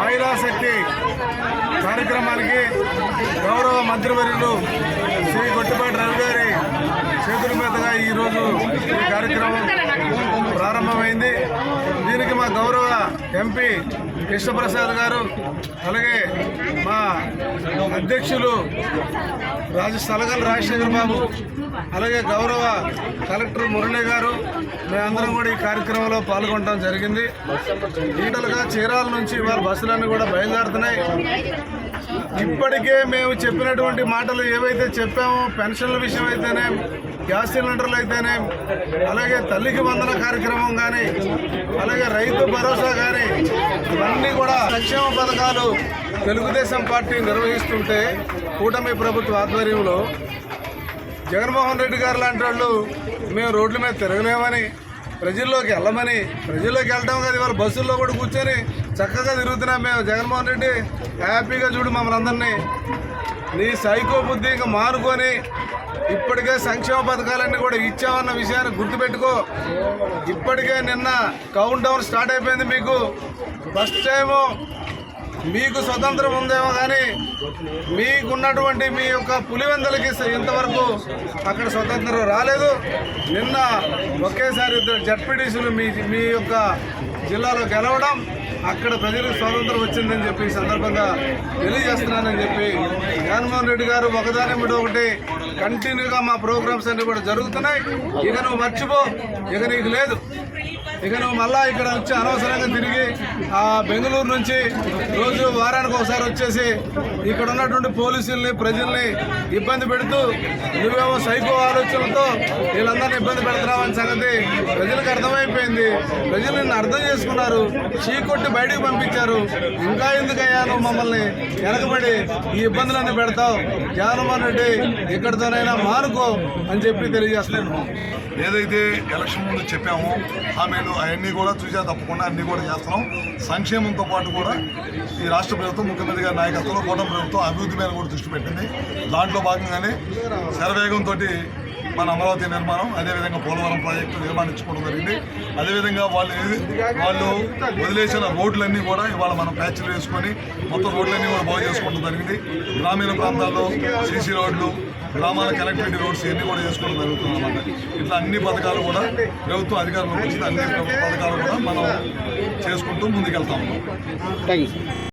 మహిళా శక్తి కార్యక్రమానికి గౌరవ మంత్రివర్యులు శ్రీ గొట్టిపాటి రవి గారి చేతుల మీదుగా ఈరోజు ఈ కార్యక్రమం ప్రారంభమైంది. దీనికి మా గౌరవ ఎంపీ కృష్ణప్రసాద్ గారు అలాగే మా అధ్యక్షులు రాజ సలగల రాజశేఖర్ బాబు అలాగే గౌరవ కలెక్టర్ మురళి గారు మేమందరం కూడా ఈ కార్యక్రమంలో పాల్గొనడం జరిగింది. ఈటలుగా చీరాల నుంచి వారి బస్సులన్నీ కూడా బయలుదేరుతున్నాయి. ఇప్పటికే మేము చెప్పినటువంటి మాటలు ఏవైతే చెప్పామో పెన్షన్ల విషయం అయితేనే గ్యాస్ సిలిండర్లు అయితేనే అలాగే తల్లికి వందన కార్యక్రమం కానీ అలాగే రైతు భరోసా కానీ ఇవన్నీ కూడా సంక్షేమ పథకాలు తెలుగుదేశం పార్టీ నిర్వహిస్తుంటే కూటమి ప్రభుత్వ ఆధ్వర్యంలో జగన్మోహన్ రెడ్డి గారు లాంటి వాళ్ళు మేము రోడ్ల మీద తిరగలేమని ప్రజల్లోకి వెళ్ళమని ప్రజల్లోకి వెళ్ళడం కాదు ఇవాళ బస్సుల్లో కూడా కూర్చొని చక్కగా తిరుగుతున్నాం మేము. జగన్మోహన్ రెడ్డి హ్యాపీగా చూడు మమ్మల్ని అందరినీ. నీ సైకో బుద్ధి ఇంకా మానుకొని ఇప్పటికే సంక్షేమ పథకాలన్నీ కూడా ఇచ్చామన్న విషయాన్ని గుర్తుపెట్టుకో. ఇప్పటికే నిన్న కౌంట్ డౌన్ స్టార్ట్ అయిపోయింది మీకు. ఫస్ట్ టైము మీకు స్వతంత్రం ఉందేమో కానీ మీకున్నటువంటి మీ యొక్క పులివెందలకి ఇంతవరకు అక్కడ స్వతంత్రం రాలేదు. నిన్న ఒకేసారి ఇద్దరు జడ్పీటీసీలు మీ మీ యొక్క జిల్లాలో గెలవడం అక్కడ ప్రజలకు స్వాతంత్రం వచ్చిందని చెప్పి సందర్భంగా తెలియజేస్తున్నానని చెప్పి జగన్మోహన్ రెడ్డి గారు ఒకదాని మీద ఒకటి కంటిన్యూగా మా ప్రోగ్రామ్స్ అన్ని కూడా జరుగుతున్నాయి. ఇక నువ్వు మర్చిపో. ఇక నీకు లేదు. ఇక నువ్వు మళ్ళా ఇక్కడ వచ్చి అనవసరంగా తిరిగి ఆ బెంగళూరు నుంచి రోజు వారానికి ఒకసారి వచ్చేసి ఇక్కడ ఉన్నటువంటి పోలీసుల్ని ప్రజల్ని ఇబ్బంది పెడుతూ నువ్వేమో సైకో ఆలోచనలతో వీళ్ళందరినీ ఇబ్బంది పెడుతున్నావని సంగతి ప్రజలకు అర్థమైపోయింది. ప్రజలు నిన్ను అర్థం చేసుకున్నారు. చీకొట్టి బయటికి పంపించారు. ఇంకా ఎందుకయ్యా నువ్వు మమ్మల్ని వెనకబడి ఈ ఇబ్బందులన్నీ పెడతావు? జగన్మోహన్ రెడ్డి ఇక్కడితోనైనా మానుకో అని చెప్పి తెలియజేస్తున్నాను. ఏదైతే ఎలక్షన్ ముందు చెప్పామో హామీలు అవన్నీ కూడా చూసా తప్పకుండా అన్నీ కూడా చేస్తున్నాం. సంక్షేమంతో పాటు కూడా ఈ రాష్ట్ర ప్రభుత్వం ముఖ్యమంత్రి గారి నాయకత్వంలో కూటమి ప్రభుత్వం అభివృద్ధి మీద కూడా దృష్టి పెట్టింది. దాంట్లో భాగంగానే శరవేగంతో మన అమరావతి నిర్మాణం అదేవిధంగా పోలవరం ప్రాజెక్టు నిర్మాణించుకోవడం జరిగింది. అదేవిధంగా వాళ్ళు వాళ్ళు వదిలేసిన రోడ్లన్నీ కూడా ఇవాళ మనం ప్యాచ్లు వేసుకొని మొత్తం రోడ్లన్నీ కూడా బాగు చేసుకోవడం జరిగింది. గ్రామీణ ప్రాంతాల్లో సీసీ రోడ్లు గ్రామాల కనెక్టివిటీ రోడ్స్ ఇవన్నీ కూడా చేసుకోవడం జరుగుతుంది అన్నమాట. ఇట్లా అన్ని పథకాలు కూడా ప్రభుత్వం అధికారంలోకి వచ్చిన అన్ని పథకాలు కూడా మనం చేసుకుంటూ ముందుకెళ్తాము థ్యాంక్ యూ